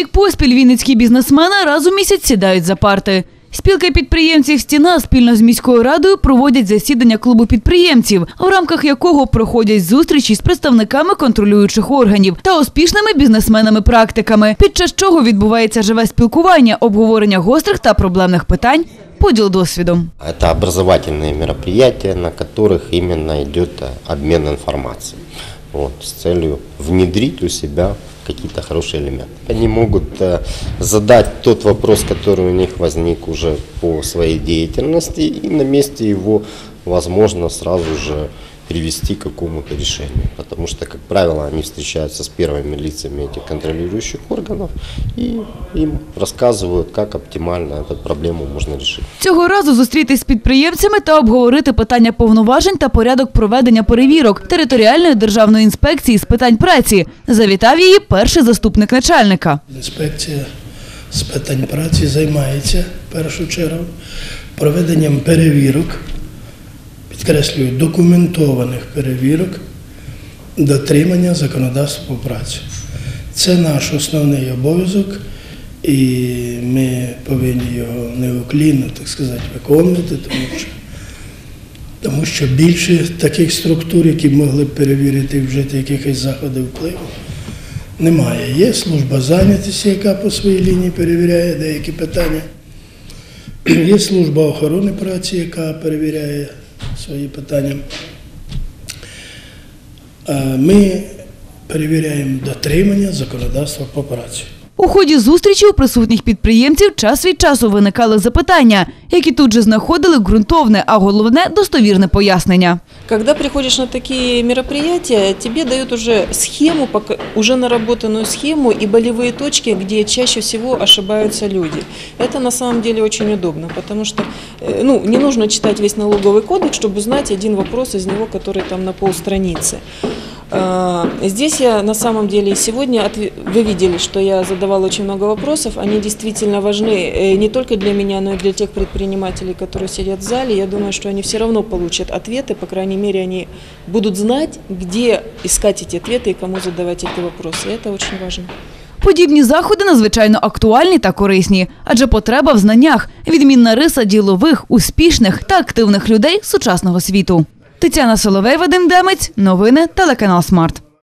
рік поспіль вінницькі бізнесмени раз у місяць сідають за парти. Спілка підприємців Стіна спільно з міською радою проводять засідання клубу підприємців, в рамках якого проходять зустрічі з представниками контролюючих органів та успішними бізнесменами-практиками, під час чого відбувається живе спілкування, обговорення гострих та проблемних питань, поділ досвідом. Это образовательные мероприятия, на которых именно идет э, обмен информацией Вот, с целью внедрить у себя какие-то хорошие элементы. Они могут э, задать тот вопрос, который у них возник уже по своей деятельности, и на месте его возможно сразу же привести к какому-то решению. Потому что, как правило, они встречаются с первыми лицами этих контролирующих органов и им рассказывают, как оптимально эту проблему можно решить. Цього разу зустрітись з підприємцями та обговорити питання повноважень та порядок проведення перевірок територіальної державної інспекції з питань праці. Завітав її перший заступник начальника. Інспекція з питань праці займається в першу чергу проведенням перевірок, підкреслюю, документованих перевірок, дотримання законодавства про працю. Це наш основний обов'язок, і ми повинні його неуклінно, так сказати, виконувати, тому що, тому що більше таких структур, які б могли б перевірити і вжити якихось заходів впливу, немає. Є служба зайнятості, яка по своїй лінії перевіряє деякі питання. Є служба охорони праці, яка перевіряє свої питання. Ми перевіряємо дотримання законодавства по праці. У ході зустрічі у присутніх підприємців час від часу виникали запитання, які тут же знаходили ґрунтовне, а головне достовірне пояснення. Когда приходишь на такие мероприятия, тебе дают уже схему, пока- уже наработанную схему и болевые точки, где чаще всего ошибаются люди. Это на самом деле очень удобно, потому что э, ну, не нужно читать весь налоговый кодекс, чтобы узнать один вопрос из него, который там на полстраницы. А, Здесь я на самом деле сегодня, отве- вы видели, что я задавала очень много вопросов, они действительно важны э, не только для меня, но и для тех предпринимателей, которые сидят в зале. Я думаю, что они все равно получат ответы, по крайней мере, они будут знать, где искать эти ответы и кому задавать эти вопросы. И это очень важно. Подібні заходи надзвичайно актуальні та корисні, адже потреба в знаннях відмінна риса ділових, успішних та активних людей сучасного світу. Тетяна Соловей, Вадим Демець, новини телеканал Смарт.